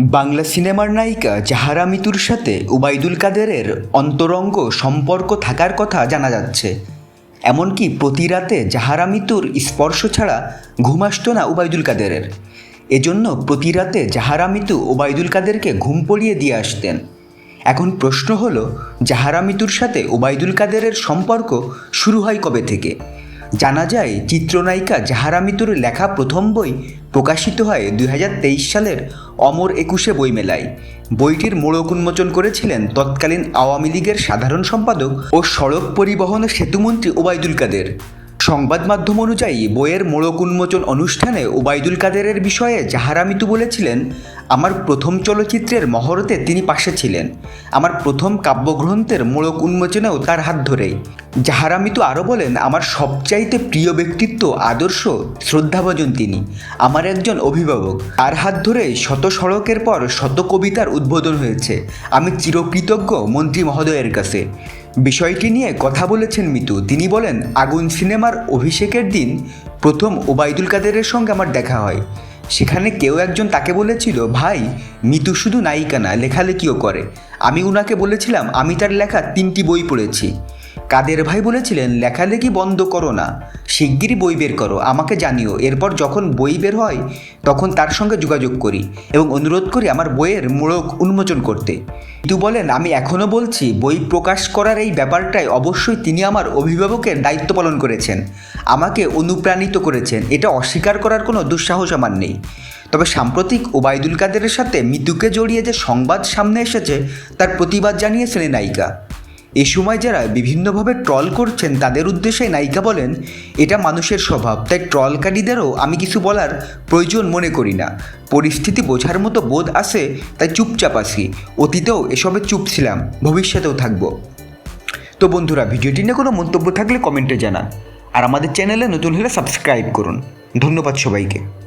বাংলা সিনেমার নায়িকা জাহারা মিতুর সাথে উবাইদুল কাদেরের অন্তরঙ্গ সম্পর্ক থাকার কথা জানা যাচ্ছে। এমনকি প্রতি রাতে জাহারা মিতুর স্পর্শ ছাড়া ঘুম আসতো না উবাইদুল কাদেরের। এজন্য প্রতি রাতে জাহারা মিতু ওবায়দুল কাদেরকে ঘুম পড়িয়ে দিয়ে আসতেন। এখন প্রশ্ন হলো, জাহারা মিতুর সাথে ওবায়দুল কাদেরের সম্পর্ক শুরু হয় কবে থেকে? জানা যায়, চিত্রনায়িকা জাহারা মিতুর লেখা প্রথম বই প্রকাশিত হয় দুই হাজার তেইশ সালের অমর একুশে বইমেলায়। বইটির মোড়ক উন্মোচন করেছিলেন তৎকালীন আওয়ামী লীগের সাধারণ সম্পাদক ও সড়ক পরিবহন সেতুমন্ত্রী ওবায়দুল কাদের। সংবাদ মাধ্যম অনুযায়ী বইয়ের মোড়ক উন্মোচন অনুষ্ঠানে ওবায়দুল কাদেরের বিষয়ে জাহারা মিতু বলেছিলেন, আমার প্রথম চলচ্চিত্রের মহরতে তিনি পাশে ছিলেন। আমার প্রথম কাব্যগ্রন্থের মোড়ক উন্মোচনেও তার হাত ধরেই। জাহারা মিতু আরও বলেন, আমার সবচাইতে প্রিয় ব্যক্তিত্ব, আদর্শ, শ্রদ্ধাভজন তিনি। আমার একজন অভিভাবক। তার হাত ধরে শত সড়কের পর শত কবিতার উদ্বোধন হয়েছে। আমি চিরকৃতজ্ঞ মন্ত্রী মহোদয়ের কাছে। বিষয়টি নিয়ে কথা বলেছেন মিতু। তিনি বলেন, আগুন সিনেমার অভিষেকের দিন প্রথম ওবায়দুল কাদেরের সঙ্গে আমার দেখা হয়। সেখানে কেউ একজন তাকে বলেছিল, ভাই, মিতু শুধু নায়িকা না, লেখালেখিও করে। আমি উনাকে বলেছিলাম, আমি তার লেখা তিনটি বই পড়েছি। কাদের ভাই বলেছিলেন, লেখালেখি বন্ধ করো না। শিগগিরই বই বের করো, আমাকে জানিও। এরপর যখন বই বের হয়, তখন তার সঙ্গে যোগাযোগ করি এবং অনুরোধ করি আমার বইয়ের মোড়ক উন্মোচন করতে। কিন্তু বলেন, আমি এখনও বলছি, বই প্রকাশ করার এই ব্যাপারটায় অবশ্যই তিনি আমার অভিভাবকের দায়িত্ব পালন করেছেন, আমাকে অনুপ্রাণিত করেছেন। এটা অস্বীকার করার কোনো দুঃসাহস আমার নেই। তবে সাম্প্রতিক ওবায়দুল কাদেরের সাথে মৃত্যুকে জড়িয়ে যে সংবাদ সামনে এসেছে, তার প্রতিবাদ জানিয়েছেন নায়িকা। এ সময় যারা বিভিন্নভাবে ট্রল করছেন, তাদের উদ্দেশ্যে নায়িকা বলেন, এটা মানুষের স্বভাব, তাই ট্রলকারীদেরও আমি কিছু বলার প্রয়োজন মনে করি না। পরিস্থিতি বোঝার মতো বোধ আছে, তাই চুপচাপ আসি অতীতেও এসবে চুপ ছিলাম, ভবিষ্যতেও থাকব। তো বন্ধুরা, ভিডিওটি নিয়ে কোনো মন্তব্য থাকলে কমেন্টে জানান। আর আমাদের চ্যানেলে নতুন হলে সাবস্ক্রাইব করুন। ধন্যবাদ সবাইকে।